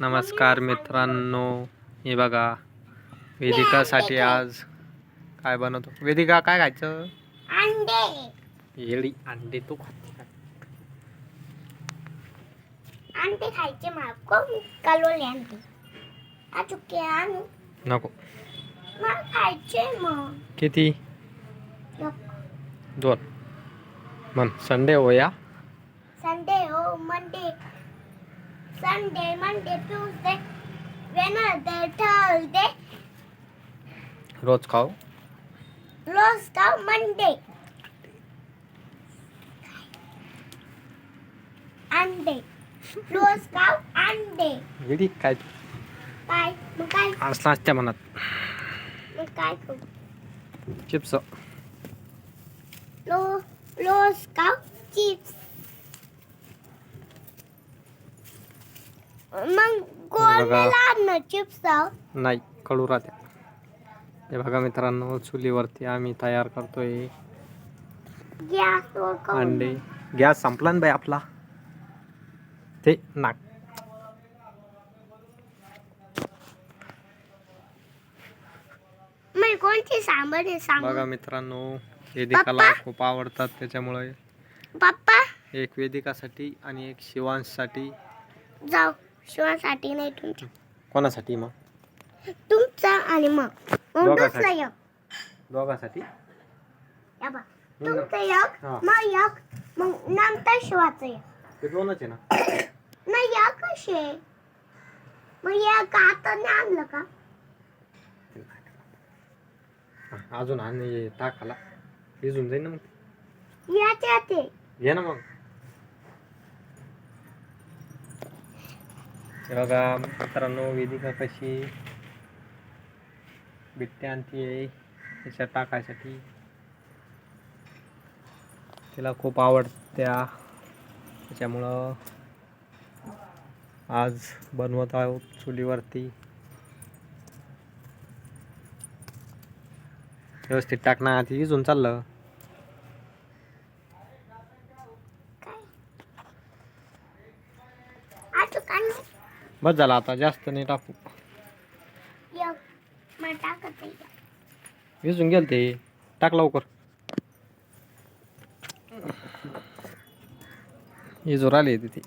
नमस्कार मित्रांनो. हे बघा वेदिकासाठी आज काय बनवतो? वेदिका काय खायचं? येडी अंडे तू खाते का? खायचे आणू. नको. मला खायचे मग. किती? नको. दोन. म्हण संडे हो या संडे हो Monday. Sunday Monday Tuesday Wednesday Thursday रोज खाऊ रोज का मंडे अंडे रोज का अंडे येडी काय काय मग काय असला असत्या म्हणत मग काय करू चिप्स लो रोज का चिप्स मग कोण बघा. लागणार चिप्स नाही कडू राहते. हे बघा मित्रांनो चुलीवरती आम्ही तयार करतोय. का अंडे. गॅस संपला ना बाई आपला? ते नाक. मी कोणती सांबर सांग? बघा मित्रांनो वेदिकाला पप्पा? खूप आवडतात त्याच्यामुळे. पप्पा? एक वेदिकासाठी आणि एक शिवांशसाठी. जाऊ. शिवासाठी नाही तुमच्या. कोणासाठी मग? तुमचा आणि मग. मग दोघांसाठी. दुसरा एक. दोघांसाठी? या बा. तुमचं हा. मग एक मग नंतर शिवाचं एक. ते दोनच आहे ना? नाही या कसे मग एक आता नाही आणलं का? हा, अजून आणि टाकाला भिजून जाईल ना मग. याच्या ते घे ना मग. हे बघा मित्रांनो वेदिका कशी? बिट्ट्या आहे त्याच्या टाकायसाठी तिला खूप आवडत्या. त्याच्यामुळं आज बनवत आहोत चुलीवरती. व्यवस्थित टाकणार. आधी विजून चाललं आता का नाही बस झाला आता जास्त नाही टाकू. विजून गेल ते. टाक लवकर. ही जोर आली तिथे.